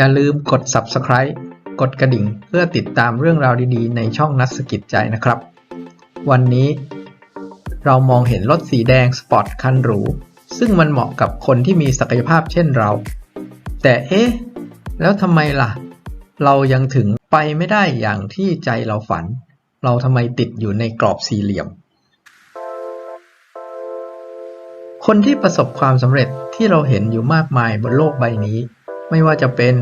อย่าลืมกด subscribe กดกระดิ่งเพื่อติดตามเรื่องราวดีๆ ในช่องนัดสกิจใจนะครับ วันนี้ เรามองเห็นรถสีแดงสปอร์ตคันหรู ซึ่งมันเหมาะกับคนที่มีศักยภาพเช่นเรา แต่เอ๊ะ แล้วทำไมล่ะ เรายังถึงไปไม่ได้อย่างที่ใจเราฝัน เราทำไมติดอยู่ในกรอบสี่เหลี่ยม คนที่ประสบความสำเร็จที่เราเห็นอยู่มากมายบนโลกใบนี้ ไม่ว่าจะเป็น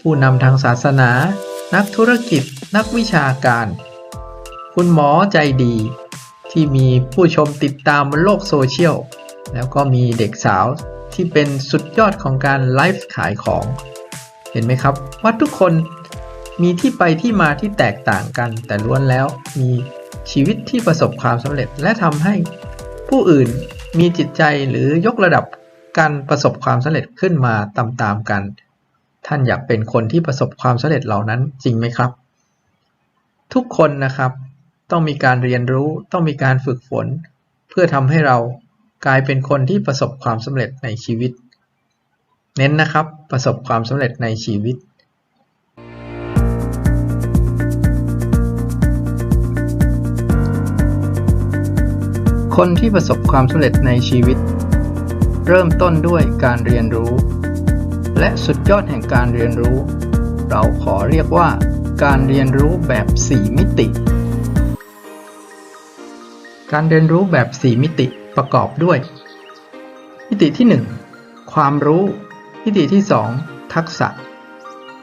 ผู้นำทางศาสนา นักธุรกิจ นักวิชาการ คุณหมอใจดี ที่มีผู้ชมติดตามบนโลกโซเชียล แล้วก็มีเด็กสาวที่เป็นสุดยอดของการไลฟ์ขายของ เห็นไหมครับว่าทุกคนมีที่ไปที่มาที่แตกต่างกัน แต่ล้วนแล้วมีชีวิตที่ประสบความสำเร็จและทำให้ผู้อื่นมีจิตใจหรือยกระดับ การประสบความสำเร็จขึ้นมาตามๆกัน ท่านอยากเป็นคนที่ประสบความสำเร็จเหล่านั้นจริงไหมครับ ทุกคนนะครับ ต้องมีการเรียนรู้ต้องมีการฝึกฝน เพื่อทำให้เรากลายเป็นคนที่ประสบความสำเร็จในชีวิต เน้นนะครับ ประสบความสำเร็จในชีวิตคนที่ประสบความสำเร็จในชีวิต เริ่มต้นด้วยการเรียนรู้ และสุดยอดแห่งการเรียนรู้ เราขอเรียกว่าการเรียนรู้แบบ 4 มิติ การเรียนรู้แบบ 4 มิติประกอบด้วย มิติที่ 1 ความรู้ มิติที่ 2 ทักษะ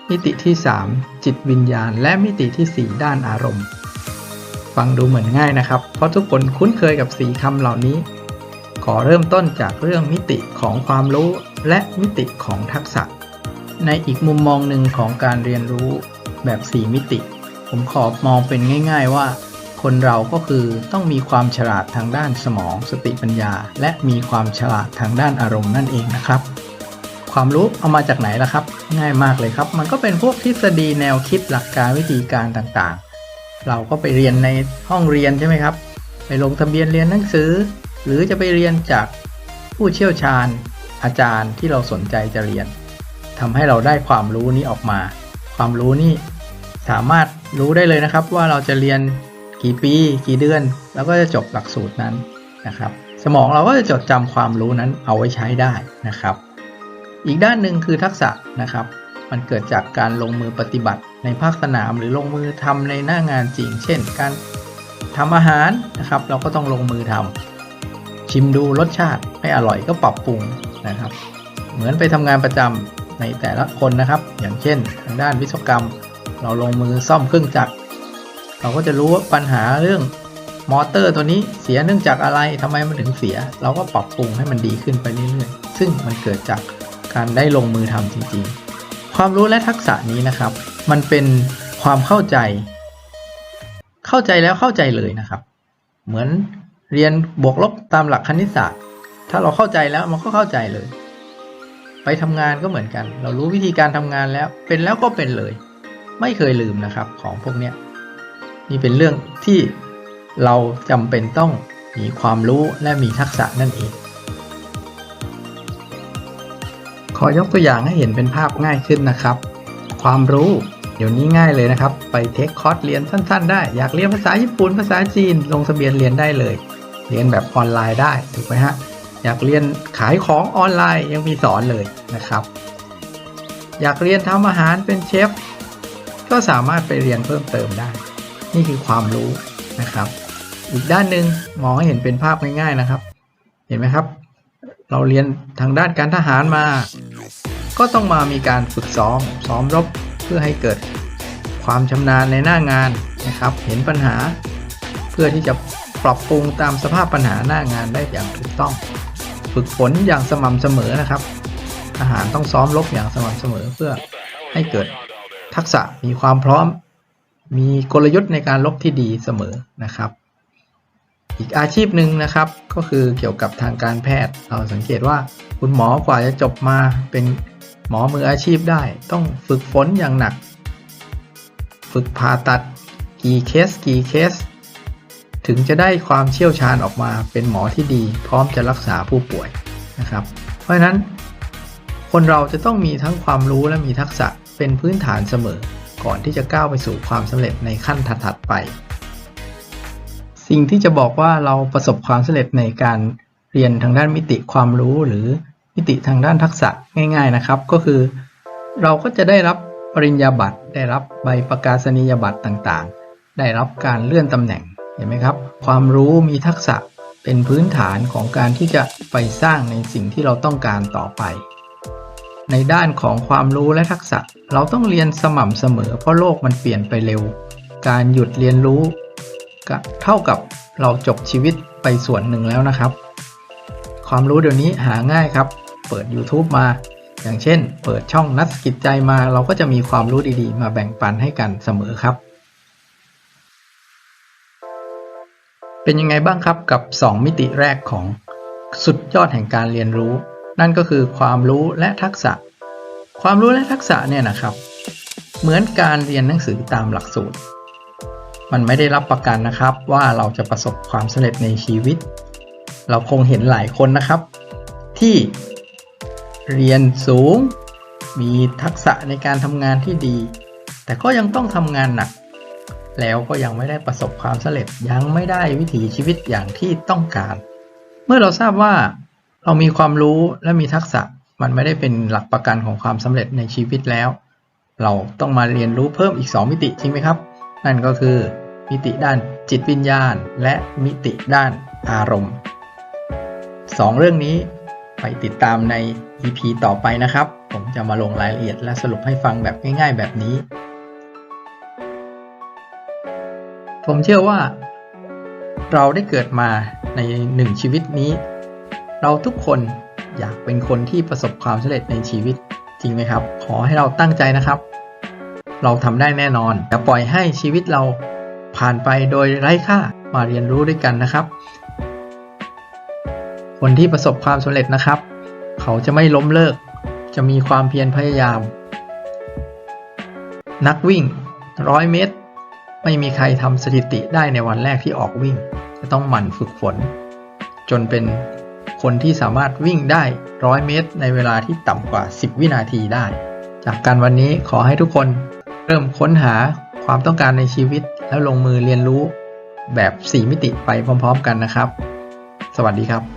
มิติที่ 3 จิตวิญญาณ และมิติที่ 4 ด้านอารมณ์ ฟังดูเหมือนง่ายนะครับ เพราะทุกคนคุ้นเคยกับสีคำเหล่านี้ ขอเริ่มต้นจากเรื่องมิติของความรู้และมิติของทักษะ ในอีกมุมมองหนึ่งของการเรียนรู้แบบ 4 มิติ ผมขอมองเป็นง่าย ๆว่า คนเราก็คือต้องมีความฉลาดทางด้านสมอง สติปัญญา และมีความฉลาดทางด้านอารมณ์นั่นเองนะครับ ความรู้เอามาจากไหนล่ะครับ ง่ายมากเลยครับ มันก็เป็นพวกทฤษฎีแนวคิดหลักการวิธีการต่างๆ เราก็ไปเรียนในห้องเรียนใช่ไหมครับ ไปลงทะเบียนเรียนหนังสือ หรือจะไปเรียนจากผู้เชี่ยวชาญ อาจารย์ที่เราสนใจจะเรียนทำให้เราได้ความรู้นี้ออกมา ความรู้นี่สามารถรู้ได้เลยนะครับ ว่าเราจะเรียนกี่ปี กี่เดือน แล้วก็จะจบหลักสูตรนั้นนะครับ สมองเราก็จะจดจำความรู้นั้นเอาไว้ใช้ได้นะครับ อีกด้านหนึ่งคือทักษะนะครับ มันเกิดจากการลงมือปฏิบัติในภาคสนามหรือลงมือทำในหน้างานจริง เช่น การทำอาหารนะครับ เราก็ต้องลงมือทำ ชิมดูรสชาติไม่อร่อยก็ปรับปรุงนะครับ เหมือนไปทำงานประจำในแต่ละคนนะครับ อย่างเช่น ทางด้านวิศวกรรม เราลงมือซ่อมเครื่องจักร เราก็จะรู้ว่าปัญหาเรื่องมอเตอร์ตัวนี้เสียเนื่องจากอะไรทำไมมันถึงเสีย เราก็ปรับปรุงให้มันดีขึ้นไปเรื่อยๆ ซึ่งมันเกิดจากการได้ลงมือทำจริงๆ ความรู้และทักษะนี้นะครับ มันเป็นความเข้าใจ เข้าใจแล้วเข้าใจเลยนะครับ เหมือน เรียนบวกลบตามหลักคณิตศาสตร์ ถ้าเราเข้าใจแล้วมันก็เข้าใจเลย ไปทำงานก็เหมือนกัน เรารู้วิธีการทำงานแล้ว เป็นแล้วก็เป็นเลย ไม่เคยลืมนะครับของพวกเนี้ยนี่เป็นเรื่องที่เราจำเป็นต้องมีความรู้และมีทักษะนั่นเอง ขอยกตัวอย่างให้เห็นเป็นภาพง่ายขึ้นนะครับ ความรู้เดี๋ยวนี้ง่ายเลยนะครับ ไปเทคคอร์สเรียนสั้น ๆ ได้ อยากเรียนภาษาญี่ปุ่น ภาษาจีน ลงทะเบียนเรียนได้เลย เรียนแบบออนไลน์ได้ถูกไหมฮะอยากเรียนขายของออนไลน์ยังมีสอนเลยนะครับ อยากเรียนทำอาหารเป็นเชฟก็สามารถไปเรียนเพิ่มเติมได้ นี่คือความรู้นะครับ อีกด้านหนึ่งมองให้เห็นเป็นภาพง่ายๆนะครับ เห็นไหมครับ เราเรียนทางด้านการทหารมา ก็ต้องมามีการฝึกซ้อมซ้อมรบเพื่อให้เกิดความชำนาญในหน้างานนะครับ เห็นปัญหาเพื่อที่จะ ปรับปรุงตามสภาพปัญหาหน้างานได้อย่างถูกต้อง ฝึกฝนอย่างสม่ำเสมอนะครับ ทหารต้องซ้อมรบอย่างสม่ำเสมอเพื่อให้เกิดทักษะมีความพร้อม มีกลยุทธ์ในการรบที่ดีเสมอนะครับ อีกอาชีพหนึ่งนะครับก็คือเกี่ยวกับทางการแพทย์ เราสังเกตว่าคุณหมอกว่าจะจบมาเป็นหมอมืออาชีพได้ ต้องฝึกฝนอย่างหนัก ฝึกผ่าตัดกี่เคสกี่เคส ถึงจะได้ความเชี่ยวชาญออกมาเป็นหมอที่ดี พร้อมจะรักษาผู้ป่วยนะครับ เพราะฉะนั้นคนเราจะต้องมีทั้งความรู้และมีทักษะเป็นพื้นฐานเสมอ ก่อนที่จะก้าวไปสู่ความสำเร็จในขั้นถัดๆไป สิ่งที่จะบอกว่าเราประสบความสำเร็จในการเรียนทางด้านมิติความรู้หรือมิติทางด้านทักษะง่าย ๆนะครับ ก็คือ เราก็จะได้รับปริญญาบัตรได้รับใบประกาศนียบัตรต่างๆ ได้รับการเลื่อนตำแหน่ง เห็นไหมครับ ความรู้มีทักษะเป็นพื้นฐานของการที่จะไปสร้างในสิ่งที่เราต้องการต่อไป ในด้านของความรู้และทักษะเราต้องเรียนสม่ำเสมอ เพราะโลกมันเปลี่ยนไปเร็ว การหยุดเรียนรู้ก็เท่ากับเราจบชีวิตไปส่วนหนึ่งแล้วนะครับ ความรู้เดี๋ยวนี้หาง่ายครับ เปิด YouTube มา อย่างเช่น เปิดช่องนักสกิจใจมา เราก็จะมีความรู้ดีๆ มาแบ่งปันให้กันเสมอครับ เป็นยังไงบ้างครับกับ 2 มิติแรกของสุดยอดแห่งการเรียนรู้ นั่นก็คือความรู้และทักษะ ความรู้และทักษะเนี่ยนะครับ เหมือนการเรียนหนังสือตามหลักสูตร มันไม่ได้รับประกันนะครับว่าเราจะประสบความสำเร็จในชีวิต เราคงเห็นหลายคนนะครับ ที่เรียนสูง มีทักษะในการทำงานที่ดี แต่ก็ยังต้องทำงานหนัก แล้วก็ยังไม่ได้ประสบความสำเร็จยังไม่ได้วิถีชีวิตอย่างที่ต้องการ เมื่อเราทราบว่าเรามีความรู้และมีทักษะมันไม่ได้เป็นหลักประกันของความสำเร็จในชีวิตแล้ว เราต้องมาเรียนรู้เพิ่มอีก 2 มิติจริงไหมครับ นั่นก็คือมิติด้านจิตวิญญาณ และมิติด้านอารมณ์ 2 เรื่องนี้ไปติดตามใน EP ต่อไปนะครับ ผมจะมาลงรายละเอียดและสรุปให้ฟังแบบง่ายๆ แบบนี้ ผมเชื่อว่า เราได้เกิดมาในหนึ่งชีวิตนี้ เราทุกคนอยากเป็นคนที่ประสบความสำเร็จในชีวิตจริงไหมครับ ขอให้เราตั้งใจนะครับ เราทำได้แน่นอนอย่าปล่อยให้ชีวิตเราผ่านไปโดยไร้ค่ามาเรียนรู้ด้วยกันนะครับ คนที่ประสบความสำเร็จนะครับ เขาจะไม่ล้มเลิก จะมีความเพียรพยายาม นักวิ่งร้อยเมตร ไม่มีใครทำสถิติได้ในวันแรกที่ออกวิ่ง จะต้องหมั่นฝึกฝน จนเป็นคนที่สามารถวิ่งได้ร้อยเมตร ในเวลาที่ต่ำกว่า 10 วินาทีได้ จากการวันนี้ขอให้ทุกคนเริ่มค้นหาความต้องการในชีวิต แล้วลงมือเรียนรู้แบบ 4 มิติไปพร้อม ๆ กันนะครับ สวัสดีครับ